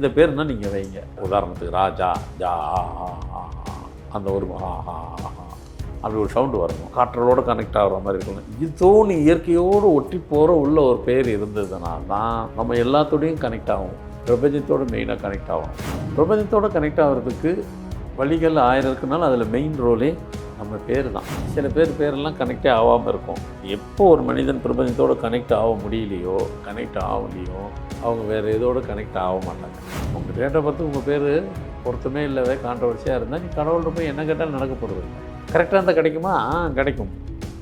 எந்த பேர்னா நீங்கள் வைங்க. உதாரணத்துக்கு ராஜா ஜா அந்த ஒரு அப்படி ஒரு சவுண்டு வரணும் காற்றலோட கனெக்ட் ஆகிற மாதிரி இருக்கணும் இதோன்னு இயற்கையோடு ஒட்டி போகிற உள்ள ஒரு பேர் இருந்ததுன்னா தான் நம்ம எல்லாத்தோடையும் கனெக்ட் ஆகும். பிரபஞ்சத்தோட மெயினாக கனெக்ட் ஆகும். பிரபஞ்சத்தோடு கனெக்ட் ஆகிறதுக்கு வழிகள் ஆயிரம் இருக்குனால அதில் மெயின் ரோலே நம்ம பேர் தான். சில பேர் பேரெல்லாம் கனெக்டே ஆகாமல் இருக்கும். எப்போ ஒரு மனிதன் பிரபஞ்சத்தோடு கனெக்ட் ஆக முடியலையோ கனெக்ட் ஆகலையோ அவங்க வேறு எதோடு கனெக்ட் ஆக மாட்டாங்க. உங்கள் டேட்டை பார்த்து உங்கள் பேர் பொருத்தமே இல்லவே கான்ட்ரவர்சியாக இருந்தால் நீ கடவுள்கிட்ட போய் என்ன கேட்டாலும் நடக்க போகிறது கரெக்டாக இருந்தால் கிடைக்குமா? ஆ கிடைக்கும்.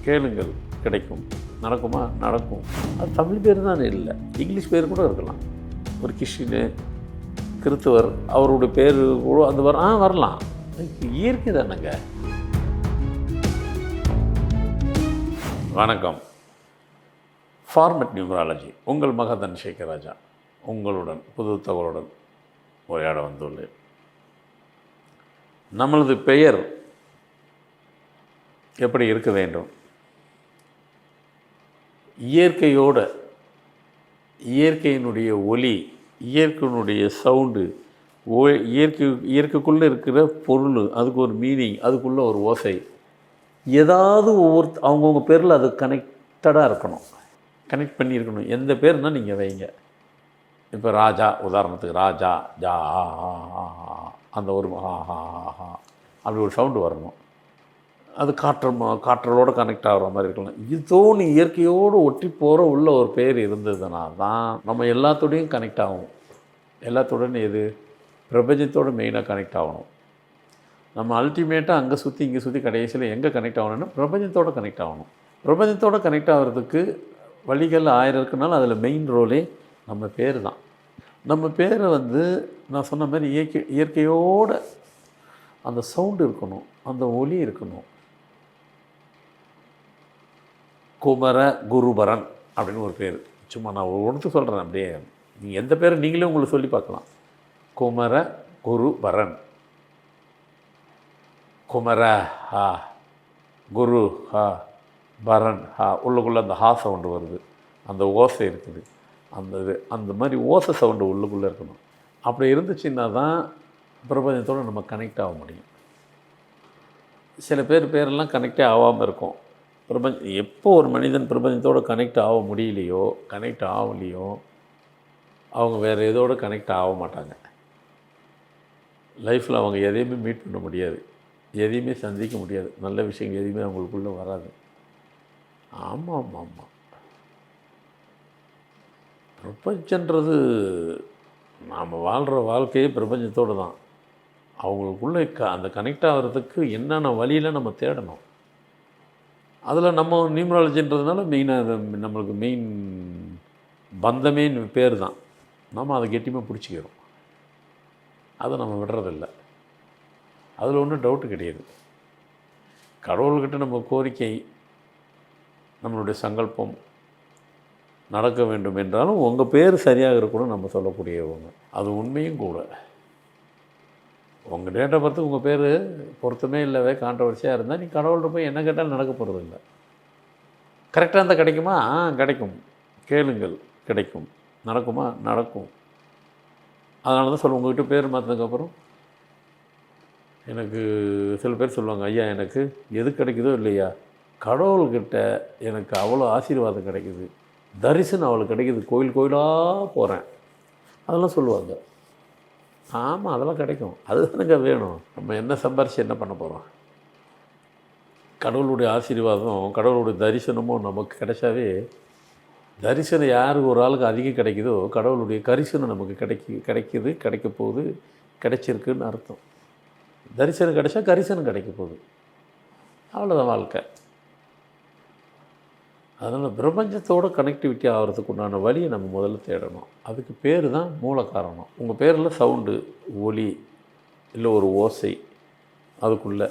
கேளுங்கள் கிடைக்கும். நடக்குமா? நடக்கும். அது தமிழ் பேர் தான் இல்லை. இங்கிலீஷ் பேர் கூட இருக்கலாம். ஒரு கிறிஸ்டினு கிறிஸ்துவர் அவருடைய பேர் கூட அந்த வர ஆ வரலாம். இயற்கை தானேங்க. வணக்கம். ஃபார்மெட் நியூமராலஜி உங்கள் மகதன் சேகராஜா உங்களுடன் புது தகவலுடன் உரையாட வந்துள்ளேன். நம்மளது பெயர் எப்படி இருக்க வேண்டும்? இயற்கையோட இயற்கையினுடைய ஒலி இயற்கையினுடைய சவுண்டு ஓ இயற்கை இயற்கைக்குள்ளே இருக்கிற பொருள் அதுக்கு ஒரு மீனிங் அதுக்குள்ளே ஒரு ஓசை ஏதாவது ஒவ்வொரு அவங்கவுங்க பேரில் அது கனெக்டடாக இருக்கணும். கனெக்ட் பண்ணியிருக்கணும். எந்த பேர்னா நீங்கள் வைங்க. இப்போ ராஜா உதாரணத்துக்கு ராஜா ஜா அந்த ஒரு ஆஹா அப்படி ஒரு சவுண்டு வரணும். அது காற்று காற்றலோடு கனெக்ட் ஆகிற மாதிரி இருக்கலாம். இதோடு இயற்கையோடு ஒட்டி போகிற உள்ள ஒரு பேர் இருந்ததுன்னா தான் நம்ம எல்லாத்தோடையும் கனெக்ட் ஆகும். எல்லாத்தோடனே இது பிரபஞ்சத்தோட மெயினாக கனெக்ட் ஆகணும். நம்ம அல்டிமேட்டாக அங்கே சுற்றி இங்கே சுற்றி கடைசியில் எங்கே கனெக்ட் ஆகணும்னா பிரபஞ்சத்தோட கனெக்ட் ஆகணும். பிரபஞ்சத்தோடு கனெக்ட் ஆகிறதுக்கு வழிகள் ஆயிரம் இருக்குனாலும் அதில் மெயின் ரோலே நம்ம பேர் தான். நம்ம பேரை வந்து நான் சொன்ன மாதிரி இயற்கை இயற்கையோட அந்த சவுண்டு இருக்கணும் அந்த ஒலி இருக்கணும். குமர குருபரன் அப்படின்னு ஒரு பேர். சும்மா நான் ஒன்று சொல்கிறேன் அப்படியே. நீங்கள் எந்த பேரை நீங்களே உங்களுக்கு சொல்லி பார்க்கலாம். குமர குருபரன். குமர ஹா குரு ஹா பரன் ஹா உள்ளுக்குள்ளே அந்த ஹா சவுண்டு வருது. அந்த ஓசை இருக்குது. அந்த இது அந்த மாதிரி ஓசை சவுண்டு உள்ளுக்குள்ளே இருக்கணும். அப்படி இருந்துச்சுன்னா தான் பிரபஞ்சத்தோடு நம்ம கனெக்ட் ஆக முடியும். சில பேர் பேரெல்லாம் கனெக்டே ஆகாமல் இருக்கும். பிரபஞ்ச எப்போ ஒரு மனிதன் பிரபஞ்சத்தோடு கனெக்ட் ஆக முடியலையோ கனெக்ட் ஆகலையோ அவங்க வேறு எதோடு கனெக்ட் ஆக மாட்டாங்க. லைஃப்பில் அவங்க எதையுமே மீட் பண்ண முடியாது. எதையுமே சந்திக்க முடியாது. நல்ல விஷயங்கள் எதுவுமே அவங்களுக்குள்ளே வராது. ஆமாம் ஆமாம் ஆமாம் பிரபஞ்சன்றது நாம் வாழ்கிற வாழ்க்கையே பிரபஞ்சத்தோடு தான். அவங்களுக்குள்ளே க அந்த கனெக்ட் ஆகிறதுக்கு என்னென்ன வழியில் நம்ம தேடணும்? அதில் நம்ம நியூமராலஜின்றதுனால மெயினாக நம்மளுக்கு மெயின் பந்தமே பேர் தான். நம்ம அதை கெட்டியமாக பிடிச்சிக்கிறோம். அதை நம்ம விடுறதில்ல. அதில் ஒன்றும் டவுட்டு கிடையாது. கடவுள்கிட்ட நம்ம கோரிக்கை நம்மளுடைய சங்கல்பம் நடக்க வேண்டும் என்றாலும் உங்கள் பேர் சரியாக இருக்கணும் நம்ம சொல்லக்கூடியவங்க. அது உண்மையும் கூட. உங்கள் டேட்டை பார்த்து உங்கள் பேர் பொருத்தமே இல்லவே கான்ட்ரவர்சியாக இருந்தால் நீ கடவுள்கிட்ட போய் என்ன கேட்டாலும் நடக்க போகிறது இல்லை. கரெக்டாக இருந்தால் கிடைக்குமா? ஆ கிடைக்கும். கேளுங்கள் கிடைக்கும். நடக்குமா? நடக்கும். அதனால தான் சொல்லுவேன் உங்கள்கிட்ட பேர் மாற்றினதுக்கப்புறம் எனக்கு சில பேர் சொல்லுவாங்க ஐயா எனக்கு எது கிடைக்குதோ இல்லையா? கடவுள்கிட்ட எனக்கு அவ்வளோ ஆசீர்வாதம் கிடைக்குது. தரிசனம் அவளுக்கு கிடைக்குது. கோயில் கோயிலாக போகிறேன் அதெல்லாம் சொல்லுவாங்க. ஆமாம் அதெல்லாம் கிடைக்கும். அதுதானுங்க வேணும். நம்ம என்ன சம்பாரிச்சு என்ன பண்ண போகிறோம் கடவுளுடைய ஆசீர்வாதம் கடவுளுடைய தரிசனமும் நமக்கு கிடைச்சாவே தரிசனம் யாருக்கு ஒரு ஆளுக்கு அதிகம் கிடைக்குதோ கடவுளுடைய கரிசனம் நமக்கு கிடைக்கி கிடைக்கிது கிடைக்க போகுது கிடைச்சிருக்குன்னு அர்த்தம். தரிசனம் கிடைச்சா கரிசனம் கிடைக்க போகுது. அவ்வளோதான் வாழ்க்கை. அதனால் பிரபஞ்சத்தோட கனெக்டிவிட்டி ஆகிறதுக்கு உண்டான வழியை நம்ம முதல்ல தேடணும். அதுக்கு பேர் தான் மூல காரணம். உங்கள் பேரில் சவுண்டு ஒலி இல்லை ஒரு ஓசை அதுக்குள்ளே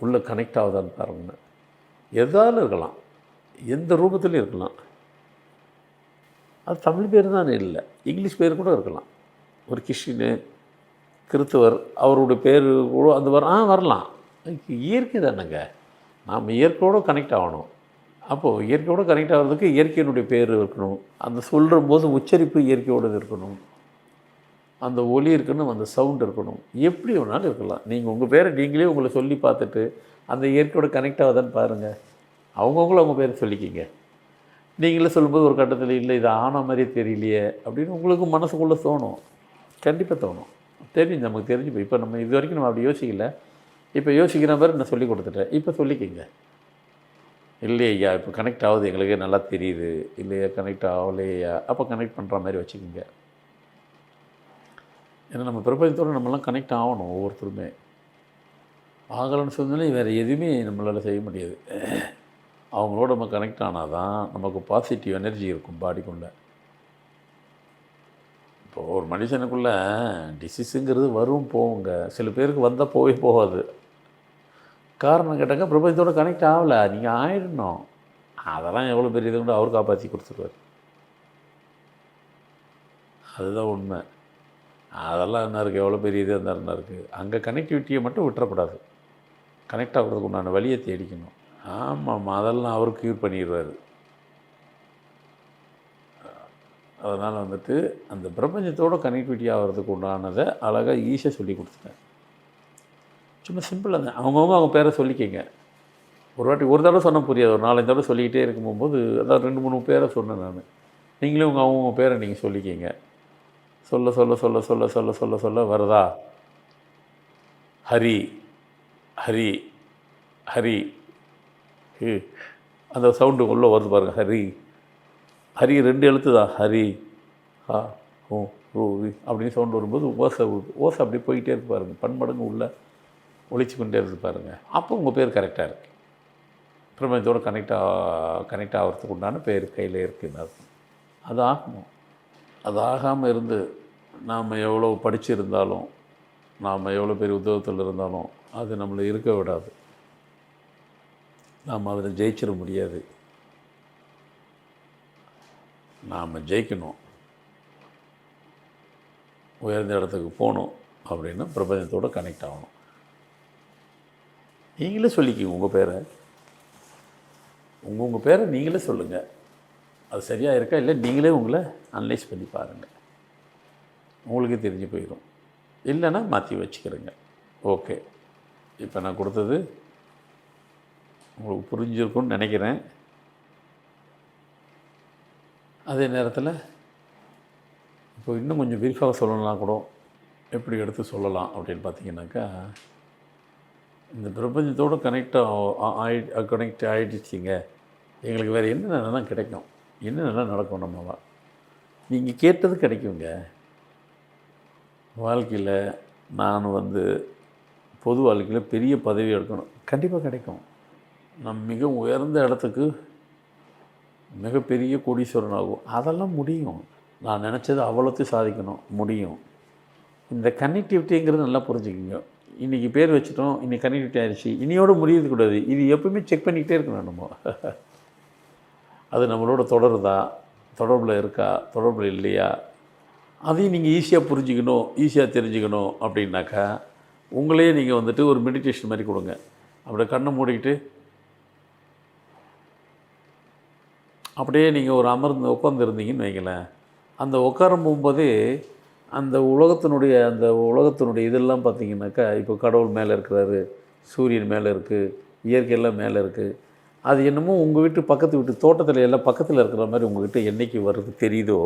உள்ளே கனெக்ட் ஆகுதான்னு பாருங்க. எதாலும் இருக்கலாம். எந்த ரூபத்துலையும் இருக்கலாம். அது தமிழ் பேர் தான் இல்லை. இங்கிலீஷ் பேர் கூட இருக்கலாம். ஒரு கிறிஸ்டினு கிறிஸ்துவர் அவருடைய பேர் கூட அந்த வர ஆ வரலாம். இயற்கை தானேங்க. நாம் இயற்கையோடு கனெக்ட் ஆகணும். அப்போது இயற்கையோடு கனெக்ட் ஆகிறதுக்கு இயற்கையினுடைய பேர் இருக்கணும். அந்த சொல்கிற போது உச்சரிப்பு இயற்கையோடு இருக்கணும். அந்த ஒலி இருக்கணும் அந்த சவுண்ட் இருக்கணும். எப்படி வேணாலும் இருக்கலாம். நீங்கள் உங்கள் பேரை நீங்களே உங்களை சொல்லி பார்த்துட்டு அந்த இயற்கையோட கனெக்ட் ஆகுதான்னு பாருங்கள் அவங்கவுங்களும் அவங்க பேரை சொல்லிக்கிங்க. நீங்களே சொல்லும்போது ஒரு கட்டத்தில் இல்லை இது ஆன மாதிரியே தெரியலையே அப்படின்னு உங்களுக்கு மனசுக்குள்ளே தோணும். கண்டிப்பாக தோணும். தெரியும் நமக்கு தெரிஞ்சு போய் இப்போ நம்ம இது வரைக்கும் நம்ம அப்படி யோசிக்கல. இப்போ யோசிக்கிற மாதிரி நான் சொல்லி கொடுத்துட்டேன். இப்போ சொல்லிக்கிங்க. இல்லையா ஐயா இப்போ கனெக்ட் ஆகுது. எங்களுக்கு நல்லா தெரியுது. இல்லையா கனெக்ட் ஆகலையா அப்போ கனெக்ட் பண்ணுற மாதிரி வச்சுக்கோங்க. ஏன்னா நம்ம பிரபஞ்சத்தோடு நம்மளாம் கனெக்ட் ஆகணும் ஒவ்வொருத்தருமே. ஆகலைன்னு சொன்னாலே வேறு எதுவுமே நம்மளால் செய்ய முடியாது. அவங்களோட நம்ம கனெக்ட் ஆனால் தான் நமக்கு பாசிட்டிவ் எனர்ஜி இருக்கும் பாடிக்குள்ளே இப்போ ஒரு மனுஷனுக்குள்ளே டிசீஸுங்கிறது வரும் போகுங்க. சில பேருக்கு வந்தால் போவே போகாது. காரணம் கேட்டாங்க பிரபஞ்சத்தோட கனெக்ட் ஆகலை. நீங்கள் ஆயிடணும். அதெல்லாம் எவ்வளோ பெரிய இது கூட அவர் காப்பாற்றி கொடுத்துருவார். அதுதான் உண்மை. அதெல்லாம் என்ன இருக்குது எவ்வளோ பெரிய இது அந்த என்ன இருக்குது அங்கே கனெக்டிவிட்டியை மட்டும் விட்டுறக்கூடாது. கனெக்ட் ஆகிறதுக்கு உண்டான வழியை தேடிக்கணும். ஆமாம் அதெல்லாம் அவர் க்யூர் பண்ணிடுவார். அதனால் வந்துட்டு அந்த பிரபஞ்சத்தோட கனெக்டிவிட்டி ஆகிறதுக்கு உண்டானதை அழகாக ஈஸியாக சொல்லி கொடுத்துட்டேன் சும்மா சிம்பிளாக தான். அவங்கவுங்க அவங்க பேரை சொல்லிக்கங்க. ஒரு வாட்டி ஒரு தடவை சொன்னால் புரியாது. ஒரு நாலஞ்சு தடவை சொல்லிக்கிட்டே இருக்கும்போது அதான் ரெண்டு மூணு பேரை சொன்னேன் நான். நீங்களும் உங்கள் அவங்கவுங்க பேரை நீங்கள் சொல்லிக்கிங்க. சொல்ல சொல்ல சொல்ல சொல்ல சொல்ல சொல்ல சொல்ல வருதா? ஹரி ஹரி ஹரி. அந்த சவுண்டு உள்ளே வருது பாருங்கள் ஹரி. ஹரி ரெண்டு எழுத்து தான் ஹரி ஹா ஓ ரூ அப்படின்னு சவுண்ட் வரும்போது ஓசை ஓசை அப்படியே போயிட்டே இருக்கு பாருங்க. பன்மடங்கு உள்ளே ஒழிச்சு கொண்டே இருந்து பாருங்க. அப்போ உங்கள் பேர் கரெக்டாக இருக்கு. பிரபஞ்சத்தோடு கனெக்ட் ஆ கனெக்ட் ஆகிறதுக்கு உண்டான பேர் கையில் இருக்குன்னு அர்த்தம்? அது ஆகணும் அது ஆகாமல் இருந்து நாம் எவ்வளோ படிச்சிருந்தாலும் நாம் எவ்வளோ பெரிய உத்தியோகத்தில் இருந்தாலும் அது நம்மளை இருக்க விடாது. நாம் அதில் ஜெயிச்சிட முடியாது. நாம் ஜெயிக்கணும். உயர்ந்த இடத்துக்கு போகணும் அப்படின்னு பிரபஞ்சத்தோட கனெக்ட் ஆகணும். நீங்களே சொல்லிக்கிங்க உங்கள் பேரை. உங்கள் உங்கள் பேரை நீங்களே சொல்லுங்கள் அது சரியாக இருக்கா இல்லை நீங்களே உங்களை அனலைஸ் பண்ணி பாருங்கள் உங்களுக்கே தெரிஞ்சு போயிடும் இல்லைன்னா மாற்றி வச்சுக்கிறேங்க. ஓகே. இப்போ நான் கொடுத்தது உங்களுக்கு புரிஞ்சிருக்கும்னு நினைக்கிறேன். அதே நேரத்தில் இப்போ இன்னும் கொஞ்சம் விரிவாக சொல்லணும்னா கூட எப்படி எடுத்து சொல்லலாம் அப்படின்னு பார்த்தீங்கன்னாக்கா இந்த பிரபஞ்சத்தோடு கனெக்ட் ஆகி கனெக்ட் ஆகிடுச்சிங்க எங்களுக்கு வேறு என்னென்னலாம் கிடைக்கும்? என்னென்னலாம் நடக்கும் நம்ம நீங்கள் கேட்டது கிடைக்குங்க. வாழ்க்கையில் நான் வந்து பொது வாழ்க்கையில் பெரிய பதவி எடுக்கணும். கண்டிப்பாக கிடைக்கும். நம் மிக உயர்ந்த இடத்துக்கு மிகப்பெரிய கோடீஸ்வரன் ஆகும் அதெல்லாம் முடியும். நான் நினச்சது அவ்வளோத்தையும் சாதிக்கணும். முடியும். இந்த கனெக்டிவிட்டிங்கிறது நல்லா புரிஞ்சுக்கிங்க. இன்றைக்கி பேர் வச்சுட்டோம். இன்றைக்கி கனெக்டிவிட்டி ஆயிடுச்சு இனியோடு முடியறது கூடாது இது எப்பவுமே செக் பண்ணிக்கிட்டே இருக்கணும் நம்ம. அது நம்மளோட தொடருதா? தொடர்பில் இருக்கா? தொடர்பில் இல்லையா? அதையும் நீங்கள் ஈஸியாக புரிஞ்சுக்கணும். ஈஸியாக தெரிஞ்சுக்கணும் அப்படின்னாக்கா உங்களையே நீங்கள் வந்துட்டு ஒரு மெடிடேஷன் மாதிரி கொடுங்க. அப்படியே கண்ணை மூடிக்கிட்டு அப்படியே நீங்கள் ஒரு அமர்ந்து உட்காந்துருந்தீங்கன்னு வைங்களேன். அந்த உட்காரும் போகும்போதே அந்த உலகத்தினுடைய அந்த உலகத்தினுடைய இதெல்லாம் பார்த்தீங்கன்னாக்கா இப்போ கடவுள் மேலே இருக்கிறாரு சூரியன் மேலே இருக்குது இயற்கையெல்லாம் மேலே இருக்குது அது என்னமோ உங்கள் வீட்டு பக்கத்து வீட்டு தோட்டத்தில் எல்லாம் பக்கத்தில் இருக்கிற மாதிரி உங்கள்கிட்ட என்னைக்கு வருது தெரியுதோ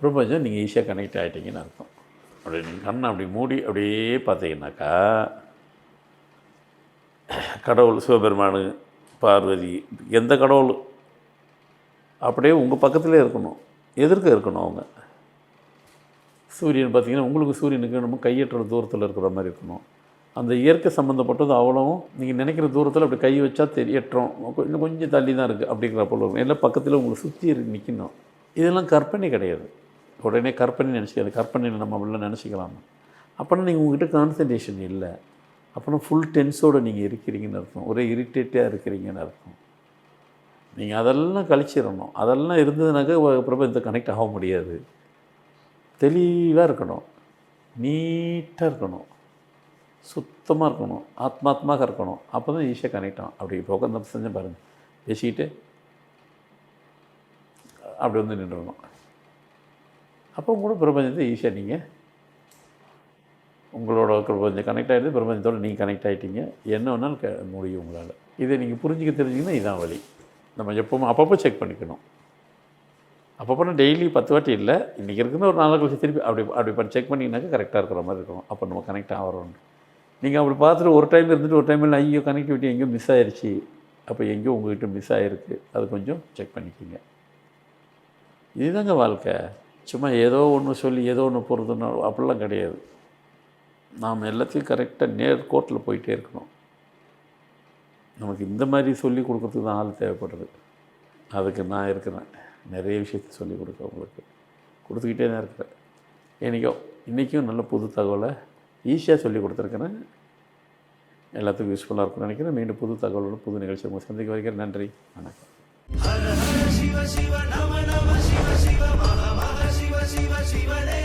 பிரபஞ்சம் நீங்கள் ஈஸியாக கனெக்ட் ஆகிட்டீங்கன்னு அர்த்தம். அப்படி நீங்கள் கண்ணை அப்படி மூடி அப்படியே பார்த்தீங்கன்னாக்கா கடவுள் சிவபெருமானு பார்வதி எந்த கடவுள் அப்படியே உங்கள் பக்கத்திலே இருக்கணும். எதிர்க்க இருக்கணும் அவங்க. சூரியன் பார்த்தீங்கன்னா உங்களுக்கு சூரியனுக்கு நம்ம கையற்ற தூரத்தில் இருக்கிற மாதிரி இருக்கணும். அந்த இயற்கை சம்மந்தப்பட்டது அவ்வளவும் நீங்கள் நினைக்கிற தூரத்தில் அப்படி கை வச்சா தெரியற்றோம் இன்னும் கொஞ்சம் தள்ளி தான் இருக்குது அப்படிங்கிற பொழுது இருக்கும். எல்லாம் பக்கத்தில் உங்களை சுற்றி நிற்கணும் இதெல்லாம் கற்பனை கிடையாது. உடனே கற்பனை நினச்சிக்காது கற்பனையில் நம்ம அப்படிலாம் நினச்சிக்கலாம்? அப்போனா நீங்கள் உங்ககிட்ட கான்சன்ட்ரேஷன் இல்லை. அப்போனா ஃபுல் டென்ஸோடு நீங்கள் இருக்கிறீங்கன்னு அர்த்தம். ஒரே இரிட்டேட்டாக இருக்கிறீங்கன்னு அர்த்தம். நீங்கள் அதெல்லாம் கழிச்சிடணும் அதெல்லாம் இருந்ததுனாக்கா பிரபஞ்சத்தை கனெக்ட் ஆக முடியாது. தெளிவாக இருக்கணும். நீட்டாக இருக்கணும். சுத்தமாக இருக்கணும். ஆத்மாத்மாக இருக்கணும். அப்போ தான் ஈஸியாக கனெக்ட் ஆகும். அப்படி இப்போ உட்காந்து செஞ்சு பாருங்கள் பேசிக்கிட்டு அப்படி வந்து நின்றுடணும். அப்போ கூட பிரபஞ்சத்தை ஈஸியாக நீங்கள் உங்களோட பிரபஞ்சம் கனெக்ட் ஆகிடுது பிரபஞ்சத்தோட நீங்கள் கனெக்ட் ஆகிட்டீங்க என்ன வேணாலும் க முடியும் உங்களால். இதை நீங்கள் புரிஞ்சுக்க தெரிஞ்சிங்கன்னா இதான் வழி. நம்ம எப்பவும் அப்பப்போ செக் பண்ணிக்கணும். அப்பப்போ நான் டெய்லி பத்து வாட்டி இல்லை இன்றைக்கி இருக்குன்னு ஒரு நாலு கழிச்சு திருப்பி அப்படி அப்படி பண்ணி செக் பண்ணிங்கனாக்கா கரெக்டாக இருக்கிற மாதிரி இருக்கும். அப்போ நம்ம கனெக்ட் ஆகிறோம் நீங்கள் அப்படி பார்த்துட்டு ஒரு டைம் இருந்துட்டு ஒரு டைமில் ஐயோ கனெக்டிவிட்டி எங்கேயோ மிஸ் ஆயிடுச்சு அப்போ எங்கேயோ உங்கள்கிட்ட மிஸ் ஆகிருக்கு அது கொஞ்சம் செக் பண்ணிக்கிங்க. இதுதாங்க வாழ்க்கை. சும்மா ஏதோ ஒன்று சொல்லி ஏதோ ஒன்று போகிறதுனா அப்படிலாம் கிடையாது. நாம் எல்லாத்தையும் கரெக்டாக நேர் கோட்டில் போயிட்டே இருக்கணும். நமக்கு இந்த மாதிரி சொல்லி கொடுக்குறதுக்கு தான் ஆள் தேவைப்படுறது அதுக்கு நான் இருக்கிறேன். நிறைய விஷயத்தை சொல்லி கொடுக்க உங்களுக்கு. கொடுத்துக்கிட்டே தான் இருக்கிறேன். என்றைக்கும் இன்றைக்கும் நல்ல புது தகவலை ஈஸியாக சொல்லி கொடுத்துருக்குறேன். எல்லாத்துக்கும் யூஸ்ஃபுல்லாக இருக்கும்னு நினைக்கிறேன். மீண்டும் புது தகவலோட புது நிகழ்ச்சி உங்களை சந்திக்க வைக்கிறேன் நன்றி. வணக்கம். சிவ சிவ நம நம சிவ சிவ மக மக சிவ சிவ சிவனே.